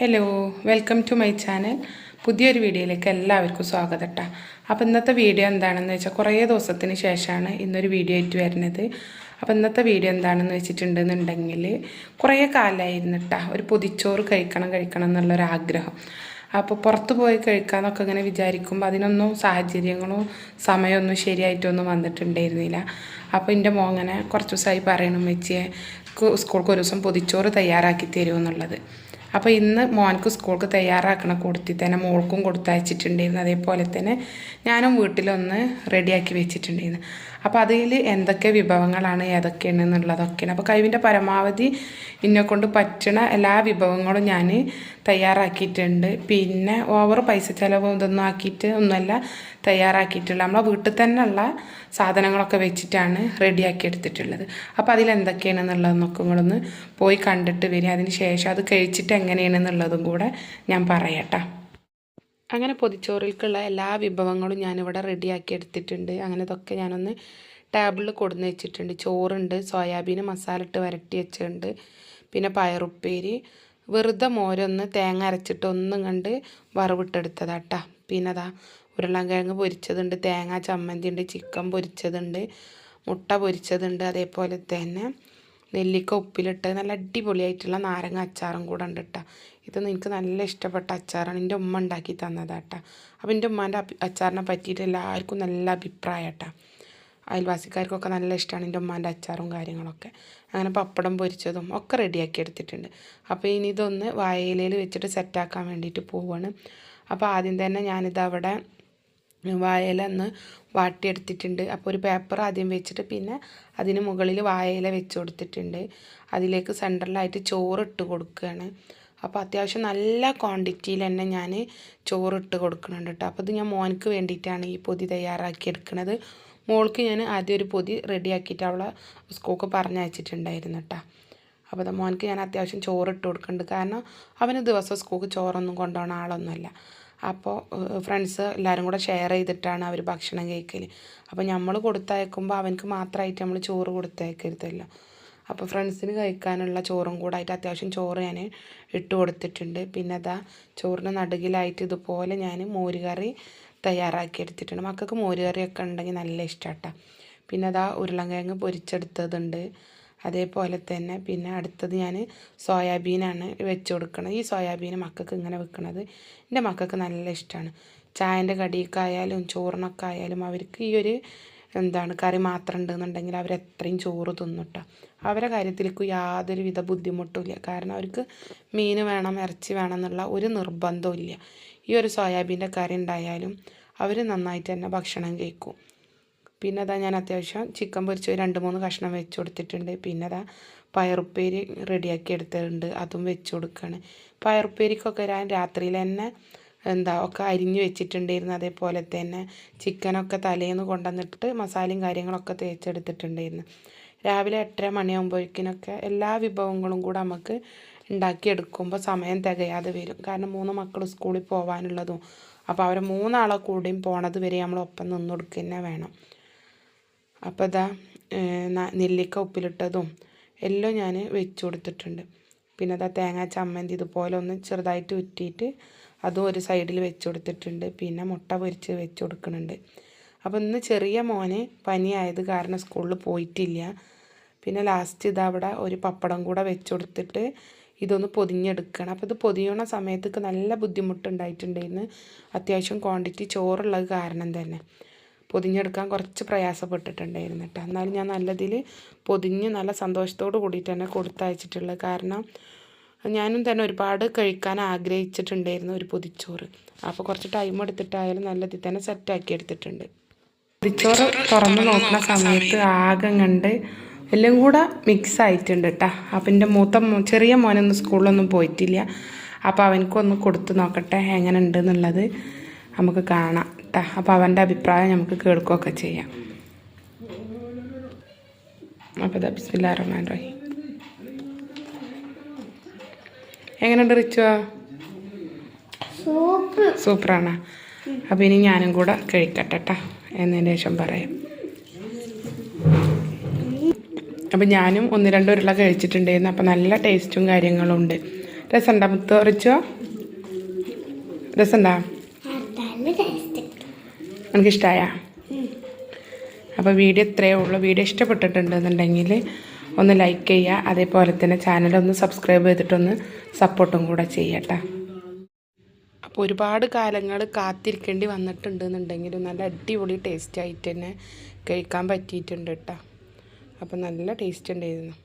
Hello welcome to my channel പുതിയൊരു വീഡിയോയിലേക്ക് എല്ലാവർക്കും സ്വാഗതം കേട്ടോ അപ്പോൾ ഇന്നത്തെ വീഡിയോ എന്താണെന്ന് വെച്ചാൽ കുറേ ദിവസത്തിന് ശേഷമാണ് ഇന്നൊരു വീഡിയോ ആയിട്ട് വരുന്നത്. അപ്പോൾ ഇന്നത്തെ വീഡിയോ എന്താണെന്ന് വെച്ചിട്ടുണ്ടെന്നുണ്ടെങ്കിൽ കുറേ കാലമായിരുന്നു കേട്ടോ ഒരു പൊതിച്ചോറ് കഴിക്കണം കഴിക്കണം എന്നുള്ളൊരാഗ്രഹം അപ്പോൾ പുറത്ത് പോയി കഴിക്കാമെന്നൊക്കെ ഇങ്ങനെ വിചാരിക്കുമ്പോൾ അതിനൊന്നും സാഹചര്യങ്ങളോ സമയമൊന്നും ശരിയായിട്ടൊന്നും വന്നിട്ടുണ്ടായിരുന്നില്ല. അപ്പോൾ എന്റെ മോങ്ങനെ കുറച്ച് ദിവസമായി പറയണം വെച്ചേ സ്കൂൾക്ക് ഒരു ദിവസം പൊതിച്ചോറ് തയ്യാറാക്കി തരുമെന്നുള്ളത് അപ്പോൾ ഇന്ന് മോനക്ക് സ്കൂൾക്ക് തയ്യാറാക്കണ കൊടുത്തി തന്നെ മോൾക്കും കൊടുത്തയച്ചിട്ടുണ്ടായിരുന്നു. അതേപോലെ തന്നെ ഞാനും വീട്ടിലൊന്ന് റെഡിയാക്കി വെച്ചിട്ടുണ്ടായിരുന്നു. അപ്പോൾ അതിൽ എന്തൊക്കെ വിഭവങ്ങളാണ് ഏതൊക്കെയാണ് എന്നുള്ളതൊക്കെയാണ്. അപ്പോൾ കഴിവിന്റെ പരമാവധി എന്നെ കൊണ്ട് പറ്റണ എല്ലാ വിഭവങ്ങളും ഞാൻ തയ്യാറാക്കിയിട്ടുണ്ട്. പിന്നെ ഓവർ പൈസ ചിലവ് ഇതൊന്നും ആക്കിയിട്ട് ഒന്നുമല്ല തയ്യാറാക്കിയിട്ടുള്ളത്. നമ്മളെ വീട്ടിൽ തന്നെയുള്ള സാധനങ്ങളൊക്കെ വെച്ചിട്ടാണ് റെഡിയാക്കി എടുത്തിട്ടുള്ളത്. അപ്പോൾ അതിലെന്തൊക്കെയാണെന്നുള്ളതെന്നൊക്കെ നിങ്ങളൊന്ന് പോയി കണ്ടിട്ട് വരിക. അതിന് ശേഷം അത് കഴിച്ചിട്ട് എങ്ങനെയാണെന്നുള്ളതും കൂടെ ഞാൻ പറയാട്ടോ അങ്ങനെ പൊതിച്ചോറിലേക്കുള്ള എല്ലാ വിഭവങ്ങളും ഞാനിവിടെ റെഡിയാക്കി എടുത്തിട്ടുണ്ട്. അങ്ങനെ ഇതൊക്കെ ഞാനൊന്ന് ടേബിളിൽ കൊടുന്ന് വെച്ചിട്ടുണ്ട്. ചോറുണ്ട് സോയാബീൻ മസാല ഇട്ട് വരട്ടി വെച്ചിട്ടുണ്ട്. പിന്നെ പയറുപ്പേരി വെറുതെ മോരൊന്ന് തേങ്ങ അരച്ചിട്ട് ഒന്നും കണ്ട് വറവിട്ടെടുത്തതാട്ടാ പിന്നെ അതാ ഉരുളൻകിഴങ്ങ് പൊരിച്ചതുണ്ട് തേങ്ങ ചമ്മന്തി ഉണ്ട് ചിക്കൻ പൊരിച്ചതുണ്ട് മുട്ട പൊരിച്ചതുണ്ട് അതേപോലെ തന്നെ നെല്ലിക്ക ഉപ്പിലിട്ട് നല്ല അടിപൊളിയായിട്ടുള്ള നാരങ്ങ അച്ചാറും കൂടെ ഉണ്ട് കേട്ടോ ഇതൊന്നും എനിക്ക് നല്ല ഇഷ്ടപ്പെട്ട അച്ചാറാണ്. എന്റെ ഉമ്മ ഉണ്ടാക്കി തന്നതാട്ടാ അപ്പോൾ എന്റെ ഉമ്മാന്റെ അച്ചാറിനെ പറ്റിയിട്ട് എല്ലാവർക്കും നല്ല അഭിപ്രായം കേട്ടാ അയൽവാസിക്കാർക്കൊക്കെ നല്ല ഇഷ്ടമാണ് എന്റെ ഉമ്മാന്റെ അച്ചാറും കാര്യങ്ങളൊക്കെ. അങ്ങനെ പപ്പടം പൊരിച്ചതും ഒക്കെ റെഡിയാക്കി എടുത്തിട്ടുണ്ട്. അപ്പോൾ ഇനി ഇതൊന്ന് വായയിലയിൽ വെച്ചിട്ട് സെറ്റാക്കാൻ വേണ്ടിയിട്ട് പോവാണ്. അപ്പോൾ ആദ്യം തന്നെ ഞാനിതവിടെ വായയില ഒന്ന് വാട്ടിയെടുത്തിട്ടുണ്ട്. അപ്പോൾ ഒരു പേപ്പർ ആദ്യം വെച്ചിട്ട് പിന്നെ അതിന് മുകളിൽ വായയില വെച്ച് കൊടുത്തിട്ടുണ്ട്. അതിലേക്ക് സെന്ററിലായിട്ട് ചോറ് ഇട്ട് കൊടുക്കുകയാണ്. അപ്പോൾ അത്യാവശ്യം നല്ല ക്വാണ്ടിറ്റിയിൽ തന്നെ ഞാൻ ചോറിട്ട് കൊടുക്കുന്നുണ്ട് കേട്ടോ അപ്പോൾ ഇത് ഞാൻ മോനക്ക് വേണ്ടിയിട്ടാണ് ഈ പൊതി തയ്യാറാക്കി എടുക്കുന്നത് മോൾക്ക് ഞാൻ ആദ്യം ഒരു പൊതി റെഡിയാക്കിയിട്ട് അവളെ സ്കൂൾക്ക് പറഞ്ഞയച്ചിട്ടുണ്ടായിരുന്നു കേട്ടോ അപ്പോൾ അത് മോനക്ക് ഞാൻ അത്യാവശ്യം ചോറ് ഇട്ട് കൊടുക്കുന്നുണ്ട്. കാരണം അവന് ദിവസം സ്കൂൾക്ക് ചോറൊന്നും കൊണ്ടുപോകണ ആളൊന്നുമല്ല. അപ്പോൾ ഫ്രണ്ട്സ് എല്ലാവരും കൂടെ ഷെയർ ചെയ്തിട്ടാണ് അവർ ഭക്ഷണം കഴിക്കൽ അപ്പോൾ നമ്മൾ കൊടുത്തയക്കുമ്പോൾ അവനക്ക് മാത്രമായിട്ട് നമ്മൾ ചോറ് കൊടുത്തയക്കരുതല്ലോ. അപ്പോൾ ഫ്രണ്ട്സിന് കഴിക്കാനുള്ള ചോറും കൂടെ ആയിട്ട് അത്യാവശ്യം ചോറ് ഞാൻ ഇട്ട് കൊടുത്തിട്ടുണ്ട്. പിന്നെ അതാ ചോറിന് നടുകിലായിട്ട് ഇതുപോലെ ഞാൻ മോരുകറി തയ്യാറാക്കി എടുത്തിട്ടുണ്ട്. മക്കൾക്ക് മോരുകറിയൊക്കെ ഉണ്ടെങ്കിൽ നല്ല ഇഷ്ടമാട്ടോ പിന്നെ അതാ ഉരുളൻകിഴങ്ങ് പൊരിച്ചെടുത്തതുണ്ട്. അതേപോലെ തന്നെ പിന്നെ അടുത്തത് ഞാൻ സോയാബീനാണ് വെച്ച് കൊടുക്കുന്നത് ഈ സോയാബീൻ മക്കൾക്ക് ഇങ്ങനെ വെക്കുന്നത് എന്റെ മക്കൾക്ക് നല്ല ഇഷ്ടമാണ് ചായന്റെ കടിയൊക്കെ ചോറിനൊക്കെ ആയാലും അവർക്ക് ഈ ഒരു എന്താണ് കറി മാത്രം ഉണ്ടെന്നുണ്ടെങ്കിൽ അവർ എത്രയും ചോറ് തിന്നിട്ടോ. അവരെ കാര്യത്തിലേക്ക് യാതൊരുവിധ ബുദ്ധിമുട്ടുമില്ല കാരണം അവർക്ക് മീൻ വേണം ഇറച്ചി വേണം എന്നുള്ള ഒരു നിർബന്ധവും ഇല്ല. ഈ ഒരു സോയാബീന്റെ കറി ഉണ്ടായാലും അവർ നന്നായിട്ട് തന്നെ ഭക്ഷണം കഴിക്കും. പിന്നെ അതാ ഞാൻ അത്യാവശ്യം ചിക്കൻ പൊരിച്ച് രണ്ട് മൂന്ന് കഷ്ണം വെച്ച് കൊടുത്തിട്ടുണ്ട്. പിന്നെ അതാ പയറുപ്പേരി റെഡിയാക്കി എടുത്തിട്ടുണ്ട്. അതും വെച്ച് കൊടുക്കുകയാണ് പയറുപ്പേരിക്കൊക്കെ രാത്രിയിൽ തന്നെ എന്താ ഒക്കെ അരിഞ്ഞ് വെച്ചിട്ടുണ്ടായിരുന്നു. അതേപോലെ തന്നെ ചിക്കനൊക്കെ തലേന്ന് കൊണ്ടുവന്നിട്ട് മസാലയും കാര്യങ്ങളൊക്കെ തേച്ചെടുത്തിട്ടുണ്ടായിരുന്നു. രാവിലെ എട്ടര മണിയാകുമ്പോഴേക്കിനൊക്കെ എല്ലാ വിഭവങ്ങളും കൂടെ നമുക്ക് ഉണ്ടാക്കിയെടുക്കുമ്പോൾ സമയം തികയാതെ വരും. കാരണം മൂന്ന് മക്കൾ സ്കൂളിൽ പോകാനുള്ളതും അപ്പോൾ അവരെ മൂന്നാളെ കൂടെയും പോണത് വരെ നമ്മൾ ഒപ്പം നിന്ന് കൊടുക്കുക തന്നെ വേണം. അപ്പോൾ ഇതാ നെല്ലിക്ക ഉപ്പിലിട്ടതും എല്ലാം ഞാൻ വെച്ച് കൊടുത്തിട്ടുണ്ട്. പിന്നെ അതാ തേങ്ങ ചമ്മന്തി ഇതുപോലെ ഒന്ന് ചെറുതായിട്ട് ഉറ്റിയിട്ട് അതും ഒരു സൈഡിൽ വെച്ച് കൊടുത്തിട്ടുണ്ട് പിന്നെ മുട്ട പൊരിച്ച് വെച്ച് കൊടുക്കുന്നുണ്ട് അപ്പോൾ ഇന്ന് ചെറിയ മോനെ പനിയായത് കാരണം സ്കൂളിൽ പോയിട്ടില്ല. പിന്നെ ലാസ്റ്റ് ഇതവിടെ ഒരു പപ്പടം കൂടെ വെച്ച് കൊടുത്തിട്ട് ഇതൊന്ന് പൊതിഞ്ഞെടുക്കണം. അപ്പോൾ ഇത് പൊതിയണ സമയത്തൊക്കെ നല്ല ബുദ്ധിമുട്ടുണ്ടായിട്ടുണ്ടായിരുന്നു. അത്യാവശ്യം ക്വാണ്ടിറ്റി ചോറുള്ളത് കാരണം തന്നെ. പൊതിഞ്ഞെടുക്കാൻ കുറച്ച് പ്രയാസപ്പെട്ടിട്ടുണ്ടായിരുന്നു കേട്ടോ. എന്നാലും ഞാൻ നല്ലതിൽ പൊതിഞ്ഞ് നല്ല സന്തോഷത്തോട് കൂടിയിട്ട് തന്നെ കൊടുത്തയച്ചിട്ടുള്ളത്. കാരണം ഞാനും തന്നെ ഒരുപാട് കഴിക്കാൻ ആഗ്രഹിച്ചിട്ടുണ്ടായിരുന്നു ഒരു പൊതിച്ചോറ്. അപ്പോൾ കുറച്ച് ടൈം എടുത്തിട്ടായാലും നല്ലതിൽ തന്നെ സെറ്റാക്കി എടുത്തിട്ടുണ്ട്. പൊതിച്ചോറ് തുറന്ന് നോക്കുന്ന സമയത്ത് ആകെ കണ്ട് എല്ലാം കൂടെ മിക്സ് ആയിട്ടുണ്ട് കേട്ടോ. അപ്പം എന്റെ മൂത്ത ചെറിയ മോനൊന്നും സ്കൂളിലൊന്നും പോയിട്ടില്ല. അപ്പോൾ അവനക്കൊന്ന് കൊടുത്ത് നോക്കട്ടെ എങ്ങനെ ഉണ്ട് എന്നുള്ളത് നമുക്ക് കാണാം. കേട്ടോ അപ്പോൾ അവന്റെ അഭിപ്രായം നമുക്ക് കേൾക്കുകയൊക്കെ ചെയ്യാം. അപ്പോൾ ഇതാ ബിസ്മില്ലാ റഹ്മാൻ റഹീം എങ്ങനെയുണ്ട് റിച്ചുവാ? സൂപ്പറാണ്. അപ്പോൾ ഇനി ഞാനും കൂടെ കഴിക്കട്ടെ കേട്ടോ എന്നതിന് ശേഷം പറയാം. അപ്പം ഞാനും ഒന്ന് രണ്ട് ഉരുള കഴിച്ചിട്ടുണ്ടായിരുന്നു. അപ്പം നല്ല ടേസ്റ്റും കാര്യങ്ങളും ഉണ്ട്. രസമുണ്ടാ മുത്ത് ഉറച്ചോ രസമുണ്ടോ? എനിക്കിഷ്ടമായ അപ്പോൾ വീഡിയോ ഇത്രയേ ഉള്ളൂ. വീഡിയോ ഇഷ്ടപ്പെട്ടിട്ടുണ്ടെന്നുണ്ടെങ്കിൽ ഒന്ന് ലൈക്ക് ചെയ്യുക. അതേപോലെ തന്നെ ചാനൽ ഒന്ന് സബ്സ്ക്രൈബ് ചെയ്തിട്ടൊന്ന് സപ്പോർട്ടും കൂടെ ചെയ്യട്ടെ അപ്പോൾ ഒരുപാട് കാലങ്ങൾ കാത്തിരിക്കേണ്ടി വന്നിട്ടുണ്ട് എന്നുണ്ടെങ്കിലും നല്ല അടിപൊളി ടേസ്റ്റ് ആയിട്ട് തന്നെ കഴിക്കാൻ പറ്റിയിട്ടുണ്ട് കേട്ടോ. അപ്പോൾ നല്ല ടേസ്റ്റ് ഉണ്ടായിരുന്നു.